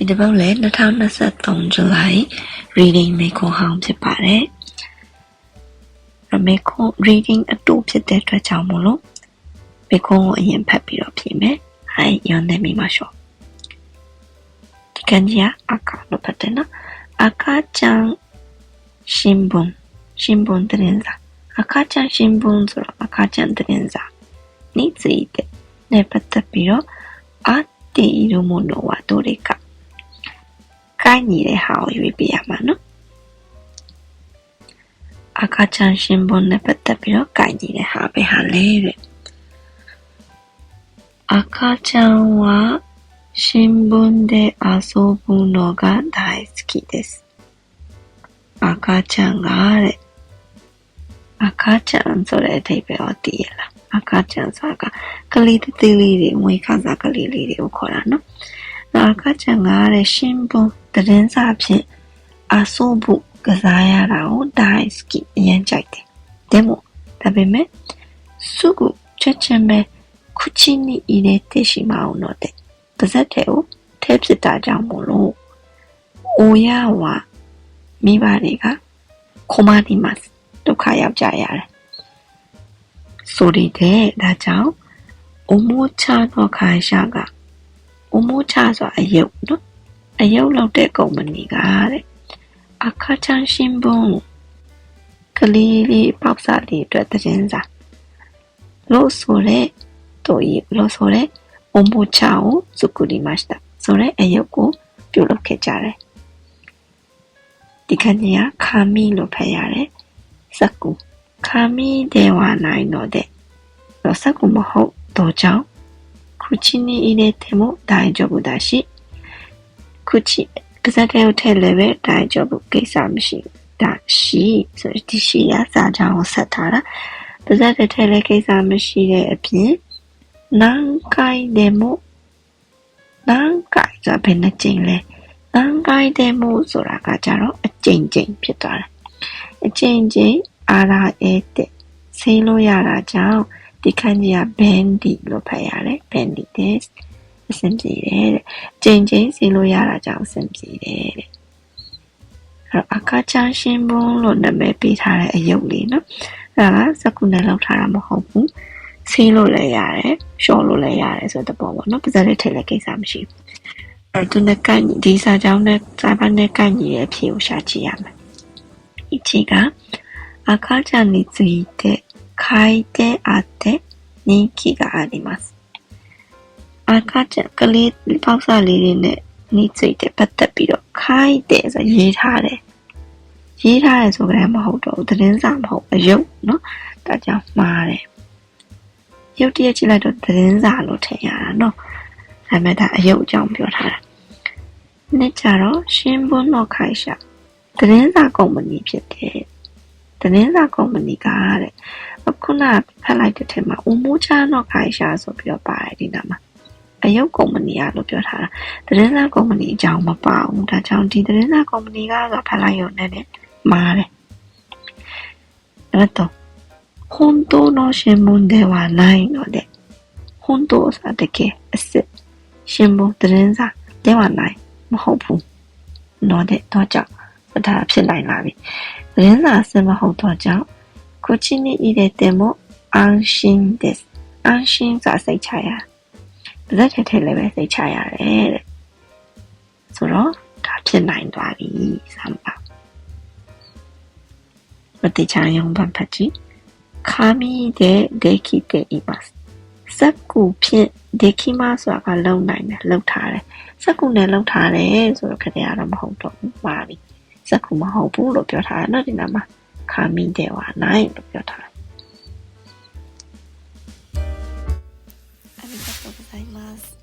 ဒီတစ်ပုတ်လည်း2023 July reading မေခွန်ဟောင်းဖြစ်ပါတယ်မေခွန် reading အတူဖြစ်တဲ့အတွက်ကြောင့်မို့လို့မေခွန်ကိုအရင်ဖတ်ပြီးတော့ဖြေမယ်ဟိုင်ရုံနေမိမှာရှော့ဒီကနေ့အခါလို့ဖတ်တယ်နော်အခါချန်新聞新聞သတင်းစာအခါချန်新聞ဆိုတော့အခါချန်သတင်းစာについてနဲ့ပတ်သက်ပြီးတော့အတီいるものはどれか 该你的好与别まの赤ちゃん新聞で该你は赤ちゃんは新聞で遊ぶのが大好きです。赤ちゃんがあれ。赤ちゃんそれ代表第一了。赤ちゃんさが、かりでりり、もいかざりりり、の。赤ちゃんがあれ新聞、連載品、遊ぶ、ガザやらを大好き、言えんちゃいて。でも、食べ目、すぐ、ちゃちゃめ、口に入れてしまうので、不在だを、テープたじゃんもの。親は、見張りが困ります。とかやじゃやれ。それで、だじゃん、おもちゃの会社が ဦးမိုးချစွာအယုတ်နော်အယုတ်လောက်တဲ့ကုမ္ပဏီကတဲ့အခါချန်ရှင်ဘုံကလေးလေးပေါက်စားလေးအတွက်သတင်းစာလို့ဆိုတဲ့တို့ရလို့ဆိုတဲ့အုံမိုချကိုစုကူလီမしたဆိုတဲ့အယုတ်ကိုပြုလုပ်ခဲ့ကြတယ်ဒီခဏကခါမီလို့ဖတ်ရတယ်စကူခါမီဒေဝနိုင်တော့တဲ့စကူမဟုတ်တော့ကြောင့် 口に入れても大丈夫だし、口、草手を手れば大丈夫、計算しだし、そしてしやစာကြောင်းကိုဆက်ထားတာပါဇက်တဲ့ထဲလဲကိစ္စမရှိတဲ့အပြင်何回でも何回ဆိုတာဘယ်နှကြိမ်လဲ何回でもဆိုတာကကြတော့အကြိမ်ကြိမ်ဖြစ်သွားတယ်အကြိမ်ကြိမ်အားရတဲ့ဆေးလို့ရတာကြောင့် ဒီခန်းကြီးက bendy လို့ဖတ်ရတယ် bendy တဲ့အဆင်ပြေတယ်တဲ့ကြိမ်ကြိမ်စီလို့ရတာကြောင့်အဆင်ပြေတယ်တဲ့အဲ့တော့အခါချမ်းရှင်ဘုံလို့နာမည်ပေးထားတဲ့အယုတ်လေးနော်အဲ့ဒါကစကုနဲ့လောက်ထားတာမဟုတ်ဘူးစီးလို့လည်းရတယ်ရှော့လို့လည်းရတယ်ဆိုတဲ့ပုံပေါ့နော်ပါဇက်လေးထည့်လည်းကိစ္စမရှိဘူးအဲ့တော့နဲ့ကန်ဒီစာကြောင်းနဲ့စာပန်းနဲ့ကန်ညီရဲ့အဖြေကိုရှာကြည့်ရမယ်一が赤ちゃんについて 書いてあって人気があります。赤ちゃん、ကလေးပေါက်စလေးတွေနဲ့နှိကျိတဲ့ပတ်သက်ပြီးတော့ခိုင်းတယ်ဆိုရေးထားတယ်။ရေးထားတယ်ဆိုကြတယ်မဟုတ်တော့ဘူး။သတင်းစာမဟုတ်အယုတ်နော်။ဒါကြောင့်မှားတယ်။ရုပ်တရက်ကြည့်လိုက်တော့သတင်းစာလို့ထင်ရတာနော်။ဒါပေမဲ့ဒါအယုတ်အကြောင်းပြောထားတာ။နှစ်ကြတော့ရှင်ဘွန်းတော့ခိုင်ရှာသတင်းစာကုမ္ပဏီဖြစ်တဲ့ ယ်သတင်းစာကုမ္ပဏီကတဲ့ခုနဖတ်လိုက်တဲ့ထဲမှာဦးမိုးချာတော့ခိုင်ရှာဆိုပြီးတော့ပါတယ်ဒီနာမှာအယုတ်ကုမ္ပဏီကလို့ပြောထားတာသတင်းစာကုမ္ပဏီအကြောင်းမပါဘူးဒါကြောင့်ဒီသတင်းစာကုမ္ပဏီကတော့ဖတ်လိုက်ရုံနဲ့နဲ့မားတယ်အဲ့တော့本当の新聞ではないので本当ဆိုတာတကယ်အစ်စ်新聞သတင်းစာではないမဟုတ်ဘူးတော့တဲ့တော့ကြောင့် ဒါဖြစ်နိုင်လာပြီ။သတင်းစာဆင်မဟုတ်တော့ကြောင့်ကိုချီနီဤတဲ့တင်မို့အန်ရှင်းဒက်အန်ရှင်းစာစိတ်ချရ။တစ်သက်ထဲလည်းပဲစိတ်ချရတယ်တဲ့။ဆိုတော့ဒါဖြစ်နိုင်သွားပြီဆမ်ပါ။မတိချာရုံပန်ဖတ်ကြည့်။ခါမီတဲ့ဒေခိတဲ့ဤပါ။စက်ကူဖြင့်ဒေခိမဆိုတာကလုံနိုင်တယ်လုံထားတယ်စက်ကူနဲ့လုံထားတယ်ဆိုတော့ခက်ရတော့မဟုတ်တော့ဘူးပါပြီ ザク魔法部の表題なりなま、紙ではないの表題。ありがとうございます。